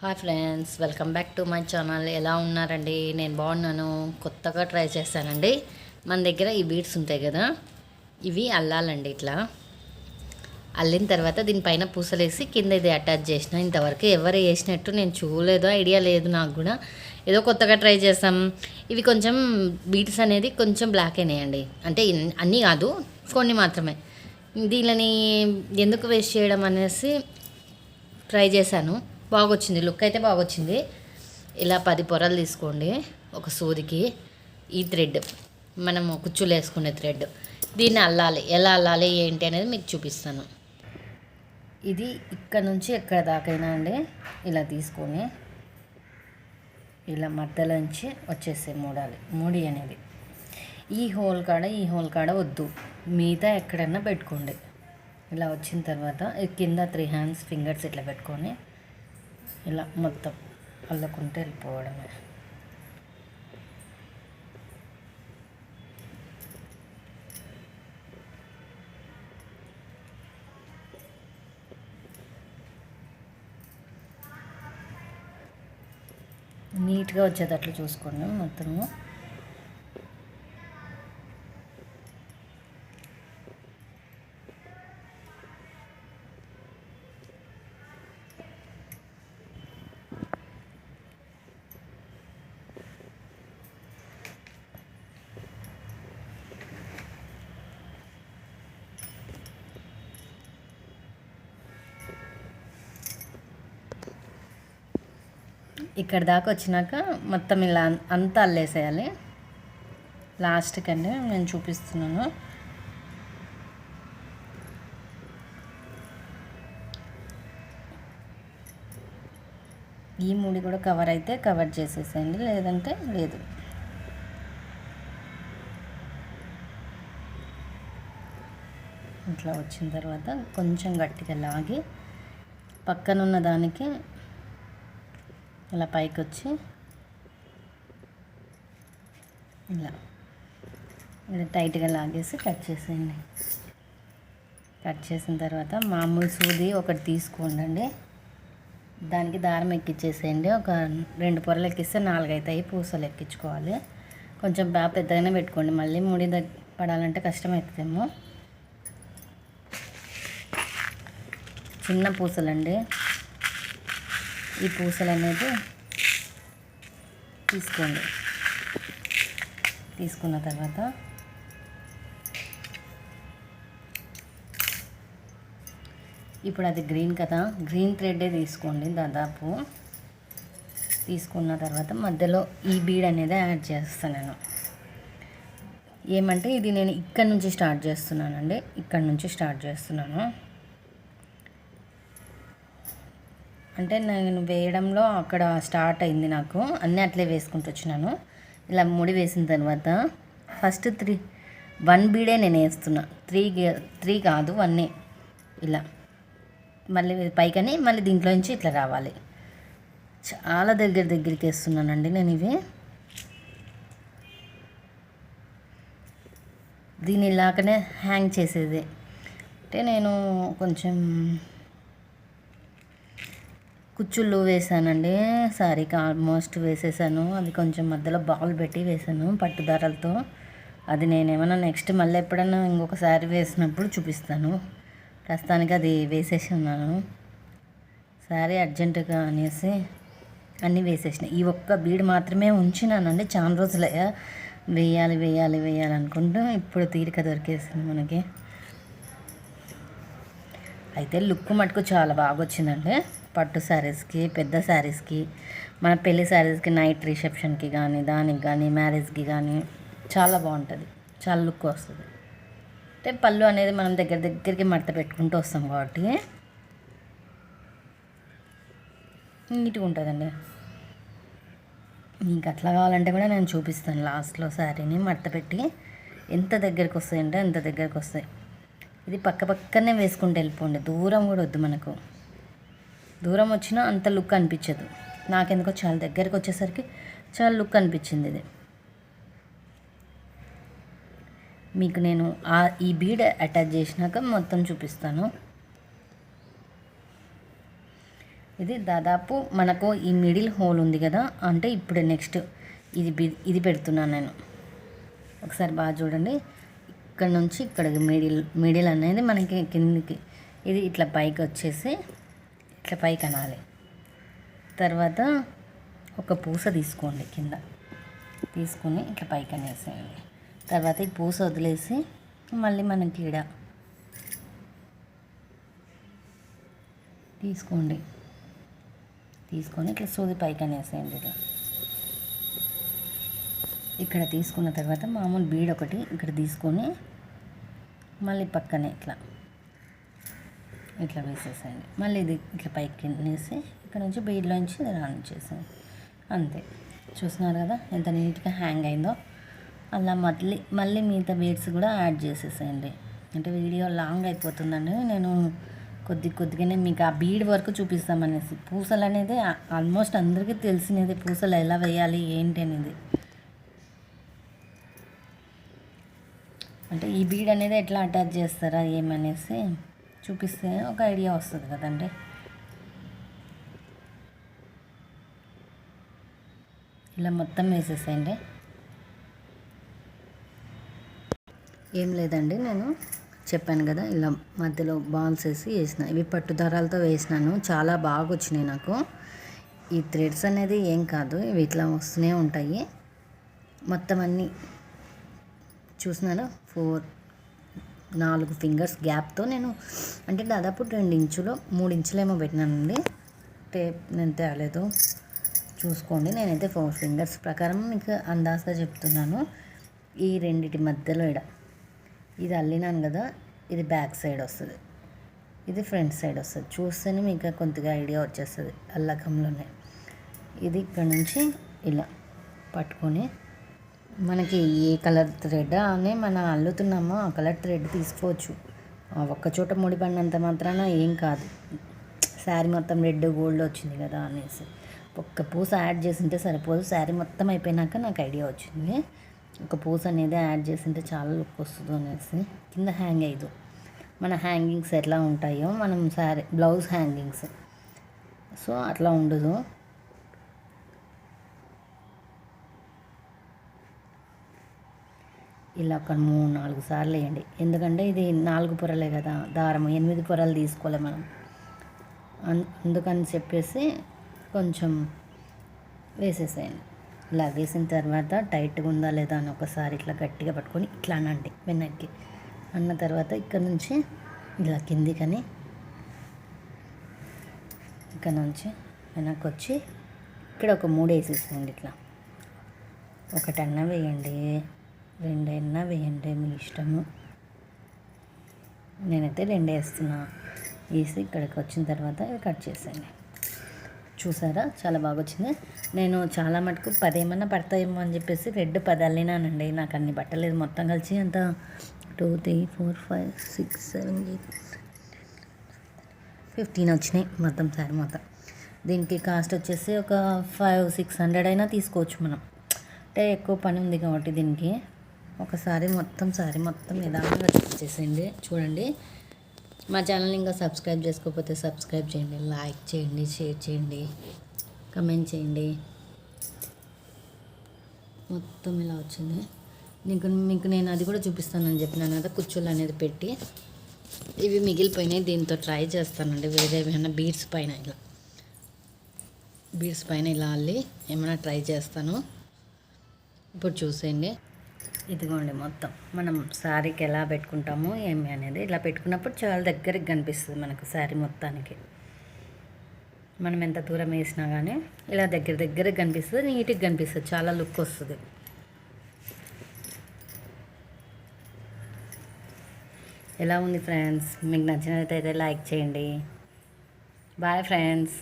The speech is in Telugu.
Hi friends welcome back to my channel. ఎలా ఉన్నారండి? నేను బాగున్నాను. కొత్తగా ట్రై చేశానండి. మన దగ్గర ఈ బీడ్స్ ఉంటాయి కదా ఇవి అల్లాలండి ఇట్లా. అల్లిన తర్వాత దీనిపైన పూసలేసి కింద ఇది అటాచ్ చేసిన ఇంతవరకు ఎవరు వేసినట్టు నేను చూడలేదు ఐడియా లేదు నాకు కూడా. ఏదో కొత్తగా ట్రై చేసాం. ఇవి కొంచెం బీడ్స్ అనేది కొంచెం బ్లాక్ అయినాయండి. అంటే అన్నీ కాదు కొన్ని మాత్రమే. దీనిని ఎందుకు వేస్ట్ చేయడం అనేసి ట్రై చేశాను. బాగొచ్చింది. లుక్ అయితే బాగొచ్చింది. ఇలా పది పొరలు తీసుకోండి. ఒక సూదికి ఈ థ్రెడ్. మనము కుచ్చులు వేసుకునే థ్రెడ్. దీన్ని అల్లాలి. ఎలా అల్లాలి? ఏంటి అనేది మీకు చూపిస్తాను. ఇది ఇక్కడ నుంచి ఎక్కడ దాకైనా అండి. ఇలా తీసుకొని ఇలా మధ్యలోంచి వచ్చేసే మూడాలి. మూడి అనేది. ఈ హోల్ కాడ ఈ హోల్ కాడ వద్దు. మిగతా ఎక్కడన్నా పెట్టుకోండి. ఇలా వచ్చిన తర్వాత కింద త్రీ హ్యాండ్స్ ఫింగర్స్ ఇట్లా పెట్టుకొని ఇలా మొత్తం అల్లుకుంటే వెళ్ళిపోవడమే. నీట్గా వచ్చేటట్లు చూసుకోండి మొత్తము. ఇక్కడ దాకా వచ్చినాక మొత్తం ఇలా అంతా అల్లేసేయాలి. లాస్ట్కి అండి నేను చూపిస్తున్నాను. ఈ ముడి కూడా కవర్ అయితే కవర్ చేసేసేయండి లేదంటే లేదు. ఇట్లా వచ్చిన తర్వాత కొంచెం గట్టిగా లాగి పక్కనున్న దానికి ఇలా పైకి వచ్చి ఇలా ఇలా టైట్గా లాగేసి కట్ చేసేయండి. కట్ చేసిన తర్వాత మామూలు సూది ఒకటి తీసుకోండి దానికి దారం ఎక్కించేసేయండి ఒక రెండు పొరలు ఎక్కిస్తే నాలుగు అవుతాయి పూసలు ఎక్కించుకోవాలి. కొంచెం బాగా పెద్దగానే పెట్టుకోండి. మళ్ళీ ముడి దగ్గ పడాలంటే కష్టం అవుతుందేమో చిన్న పూసలండి. ఈ పూసలు అనేది తీసుకోండి. తీసుకున్న తర్వాత ఇప్పుడు అది గ్రీన్ కదా గ్రీన్ థ్రెడ్డే తీసుకోండి దాదాపు. తీసుకున్న తర్వాత మధ్యలో ఈ బీడ్ అనేది యాడ్ చేస్తాను నేను. ఏమంటే ఇది నేను ఇక్కడ నుంచి స్టార్ట్ చేస్తున్నానండి ఇక్కడ నుంచి స్టార్ట్ చేస్తున్నాను. అంటే నేను వేయడంలో అక్కడ స్టార్ట్ అయింది నాకు. అన్నీ అట్లే వేసుకుంటూ వచ్చినాను. ఇలా ముడి వేసిన తర్వాత ఫస్ట్ త్రీ వన్ బీడే నేను వేస్తున్నా. త్రీ త్రీ కాదు వన్నే. ఇలా. మళ్ళీ పైకని మళ్ళీ దీంట్లో నుంచి ఇట్లా రావాలి. చాలా దగ్గర దగ్గరికి వేస్తున్నానండి నేను ఇవి. దీని ఇలాగనే హ్యాంగ్ చేసేది. అంటే నేను కొంచెం కుచ్చుళ్ళు వేసానండి. శారీకి ఆల్మోస్ట్ వేసేసాను. అది కొంచెం మధ్యలో బాల్ పెట్టి వేసాను పట్టుదారాలతో. అది నేను ఏమైనా నెక్స్ట్ మళ్ళీ ఎప్పుడైనా శారీ వేసినప్పుడు చూపిస్తాను. ప్రస్తుతానికి అది వేసేసి ఉన్నాను. అర్జెంటుగా అనేసి అన్నీ వేసేసిన. ఈ ఒక్క బీడ్ మాత్రమే ఉంచినానండి. చాలా రోజులయ్యా. వేయాలి వేయాలి వేయాలి అనుకుంటూ ఇప్పుడు తీరిక దొరికేసింది మనకి. అయితే లుక్ మటుకు చాలా బాగా వచ్చిందండి పట్టు శారీస్కి పెద్ద శారీస్కి మన పెళ్ళి శారీస్కి నైట్ రిసెప్షన్కి కానీ దానికి కానీ మ్యారేజ్కి కానీ చాలా బాగుంటుంది. చాలా లుక్ వస్తుంది. అంటే పళ్ళు అనేది మనం దగ్గర దగ్గరికి మడత పెట్టుకుంటూ వస్తాం కాబట్టి నీట్గా ఉంటుందండి. మీకు అట్లా కావాలంటే కూడా నేను చూపిస్తాను. లాస్ట్లో శారీని మడత పెట్టి ఎంత దగ్గరికి వస్తాయంటే ఎంత దగ్గరికి వస్తాయి ఇది పక్క పక్కనే వేసుకుంటూ వెళ్ళిపోండి. దూరం కూడా వద్దు మనకు. దూరం వచ్చినా అంత లుక్ అనిపించదు. నాకెందుకో చాలా దగ్గరికి వచ్చేసరికి చాలా లుక్ అనిపించింది ఇది. మీకు నేను ఆ ఈ బీడ్ అటాచ్ చేసినాక మొత్తం చూపిస్తాను. ఇది దాదాపు మనకు ఈ మిడిల్ హోల్ ఉంది కదా అంటే ఇప్పుడు నెక్స్ట్ ఇది ఇది పెడుతున్నాను నేను. ఒకసారి బాగా చూడండి. ఇక్కడ నుంచి ఇక్కడికి మిడిల్ మిడిల్ అనేది మనకి కిందికి. ఇది ఇట్లా పైకి వచ్చేసి ఇట్లా పైకి అనాలి. తర్వాత ఒక పూస తీసుకోండి కింద. తీసుకొని ఇట్లా పైకి అనేసేయండి. తర్వాత ఈ పూస వదిలేసి మళ్ళీ మనకి ఇడ తీసుకోండి. తీసుకొని ఇట్లా సూది పైకి అనేసేయండి ఇట్లా ఇక్కడ తీసుకున్న తర్వాత మామూలు బీడ్ ఒకటి ఇక్కడ తీసుకొని మళ్ళీ పక్కనే ఇట్లా. ఇట్లా వేసేసేయండి. మళ్ళీ ఇది ఇట్లా పైకి వేసి ఇక్కడ నుంచి బీడ్లోంచి ఇది రానిచ్చేసేయండి అంతే. చూస్తున్నారు కదా ఎంత నీట్గా హ్యాంగ్ అయిందో. అలా మళ్ళీ మళ్ళీ మిగతా బీడ్స్ కూడా యాడ్ చేసేసేయండి. అంటే వీడియో లాంగ్ అయిపోతుందండి. నేను కొద్ది కొద్దిగానే మీకు ఆ బీడ్ వరకు చూపిస్తామనేసి. పూసలు అనేది ఆల్మోస్ట్ అందరికీ తెలిసినది పూసలు ఎలా వేయాలి ఏంటి అనేది. అంటే ఈ బీడ్ అనేది ఎట్లా అటాచ్ చేస్తారా ఏమనేసి చూపిస్తే ఒక ఐడియా వస్తుంది కదండి. ఇలా మొత్తం వేసేసేయండి. ఏం లేదండి నేను చెప్పాను కదా ఇలా మధ్యలో బాల్స్ వేసి వేసిన ఇవి పట్టు దారాలతో వేసినాను చాలా బాగా వచ్చినాయి నాకు. ఈ థ్రెడ్స్ అనేది ఏం కాదు ఇవి ఇట్లా వస్తూనే ఉంటాయి. మొత్తం అన్నీ చూసినారా? ఫోర్ నాలుగు ఫింగర్స్ గ్యాప్తో నేను అంటే దాదాపు రెండు ఇంచులో మూడు ఇంచులేమో పెట్టినానండి. టేప్ నేను తేలేదు. చూసుకోండి నేనైతే ఫోర్ ఫింగర్స్ ప్రకారం మీకు అందాసగా చెప్తున్నాను. ఈ రెండిటి మధ్యలో ఇడ ఇది అల్లినాను కదా ఇది బ్యాక్ సైడ్ వస్తుంది. ఇది ఫ్రంట్ సైడ్ వస్తుంది. చూస్తేనే మీకు కొద్దిగా ఐడియా వచ్చేస్తుంది అల్లకంలోనే. ఇది ఇక్కడ నుంచి ఇలా పట్టుకొని మనకి ఏ కలర్ థ్రెడ్ అని మనం అల్లుతున్నామో ఆ కలర్ థ్రెడ్ తీసుకోవచ్చు. ఆ ఒక్క ముడిపడినంత మాత్రాన ఏం కాదు. శారీ మొత్తం రెడ్ గోల్డ్ వచ్చింది కదా అనేసి. ఒక్క పూస యాడ్ చేసింటే సరిపోదు. శారీ మొత్తం అయిపోయినాక నాకు ఐడియా వచ్చింది. ఒక పూస అనేది యాడ్ చేసింటే చాలా లుక్ వస్తుంది అనేసి. కింద హ్యాంగ్ అయ్యదు మన హ్యాంగింగ్స్ ఎట్లా ఉంటాయో మనం శారీ బ్లౌజ్ హ్యాంగింగ్స్. సో అట్లా ఉండదు. ఇలా ఒక మూడు నాలుగు సార్లు వేయండి. ఎందుకంటే ఇది నాలుగు పొరలే కదా దారం ఎనిమిది పొరలు తీసుకోలే మనం. అందుకని చెప్పేసి కొంచెం వేసేసేయండి. ఇలా వేసిన తర్వాత టైట్గా ఉందా లేదా అని ఒకసారి ఇట్లా గట్టిగా పట్టుకొని ఇట్లా అనండి వెనక్కి. అన్న తర్వాత ఇక్కడ నుంచి ఇలా కిందికని ఇక్కడ నుంచి వెనక్కి వచ్చి ఇక్కడ ఒక మూడు వేసేసేయండి ఇట్లా. ఒకటన్నా వేయండి. రెండైనా వేయండి మీ ఇష్టము. నేనైతే రెండు వేస్తున్నా. వేసి ఇక్కడికి వచ్చిన తర్వాత కట్ చేసేయండి. చూసారా? చాలా బాగా వచ్చింది నేను చాలా మటుకు పదేమన్నా పడతాయేమో అని చెప్పేసి రెడ్ పది నాకు అన్ని పట్టలేదు. మొత్తం కలిసి అంత two three four five six seven eight fifteen వచ్చినాయి మొత్తం సారీ మొత్తం. దీనికి కాస్ట్ వచ్చేసి ఒక ఫైవ్ సిక్స్ హండ్రెడ్ అయినా తీసుకోవచ్చు మనం. అంటే ఎక్కువ పని ఉంది కాబట్టి దీనికి. ఒకసారి మొత్తం సారీ మొత్తం నిదానంగా చేసేయండి చూడండి. మా ఛానల్ ఇంకా సబ్స్క్రైబ్ చేసుకోకపోతే సబ్స్క్రైబ్ చేయండి లైక్ చేయండి షేర్ చేయండి కమెంట్ చేయండి. మొత్తం ఇలా వచ్చింది. నీకు మీకు నేను అది కూడా చూపిస్తానని చెప్పినాను కదా కుచ్చులు అనేది పెట్టి. ఇవి మిగిలిపోయినాయి దీంతో ట్రై చేస్తానండి. వేరే ఏమైనా బీడ్స్ పైన ఇలా. బీడ్స్ పైన ఇలా అల్లి ఏమైనా ట్రై చేస్తాను. ఇప్పుడు చూసేయండి. ఇదిగోండి మొత్తం. మనం శారీకి ఎలా పెట్టుకుంటామో ఏమి అనేది ఇలా పెట్టుకున్నప్పుడు చాలా దగ్గరికి కనిపిస్తుంది మనకు శారీ మొత్తానికి. మనం ఎంత దూరం వేసినా కానీ ఇలా దగ్గర దగ్గర కనిపిస్తుంది నీట్గా కనిపిస్తుంది చాలా లుక్ వస్తుంది. ఎలా ఉంది ఫ్రెండ్స్ మీకు నచ్చినట్లయితే లైక్ చేయండి. Bye friends